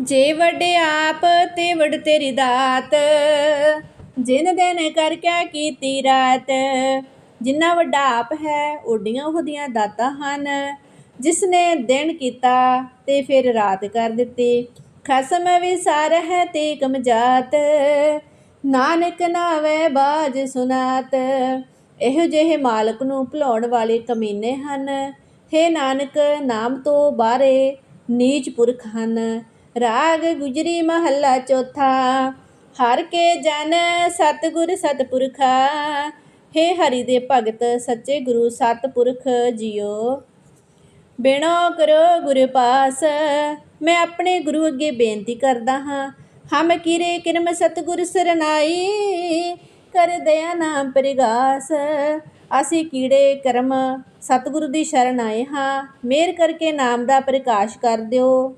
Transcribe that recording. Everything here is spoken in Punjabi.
ਜੇ ਵੱਡੇ ਆਪ ਤੇ ਵਡ ਤੇਰੀ ਦਾਤ। ਜਿਨ ਦਿਨ ਕਰ ਕਿਆ ਕੀਤੀ ਰਾਤ। ਜਿੰਨਾ ਵੱਡਾ ਆਪ ਹੈ, ਓਡੀਆਂ ਉਹਦੀਆਂ ਦਾਤਾਂ ਹਨ। ਜਿਸ ਨੇ ਦਿਨ ਕੀਤਾ ਤੇ ਫਿਰ ਰਾਤ ਕਰ ਦਿੱਤੀ। ਖਸਮ ਵਿਸਾਰ ਹੈ ਤੇ ਕਮਜਾਤ ਨਾਨਕ ਨਾਵੇ ਬਾਜ ਸੁਨਾਤ। ਇਹੋ ਜਿਹੇ ਮਾਲਕ ਨੂੰ ਭੁਲਾਉਣ ਵਾਲੇ ਕਮੀਨੇ ਹਨ। ਹੇ ਨਾਨਕ, ਨਾਮ ਤੋਂ ਬਾਹਰੇ ਨੀਚ ਪੁਰਖ ਹਨ। ਰਾਗ ਗੁਜਰੀ ਮਹੱਲਾ ਚੌਥਾ। ਹਰ ਕੇ ਜਨ ਸਤਿਗੁਰ ਸਤਿਪੁਰਖਾ। ਹੇ ਹਰੀ ਦੇ ਭਗਤ, ਸੱਚੇ ਗੁਰੂ ਸਤਿਪੁਰਖ ਜੀਓ। ਬਿਨੋ ਕਰੋ ਗੁਰ ਪਾਸ, ਮੈਂ ਆਪਣੇ ਗੁਰੂ ਅੱਗੇ ਬੇਨਤੀ ਕਰਦਾ ਹਾਂ। ਹਮ ਕਿਰੇ ਕਿਰਮ ਸਤਿਗੁਰ ਸਰਨਾਈ, ਕਰ ਦਇਆ ਨਾਮ ਪ੍ਰਗਾਸ। ਅਸੀਂ ਕੀੜੇ ਕਰਮ ਸਤਿਗੁਰੂ ਦੀ ਸ਼ਰਨ ਆਏ ਹਾਂ। ਮੇਰ ਕਰਕੇ ਨਾਮ ਦਾ ਪ੍ਰਕਾਸ਼ ਕਰ ਦਿਓ।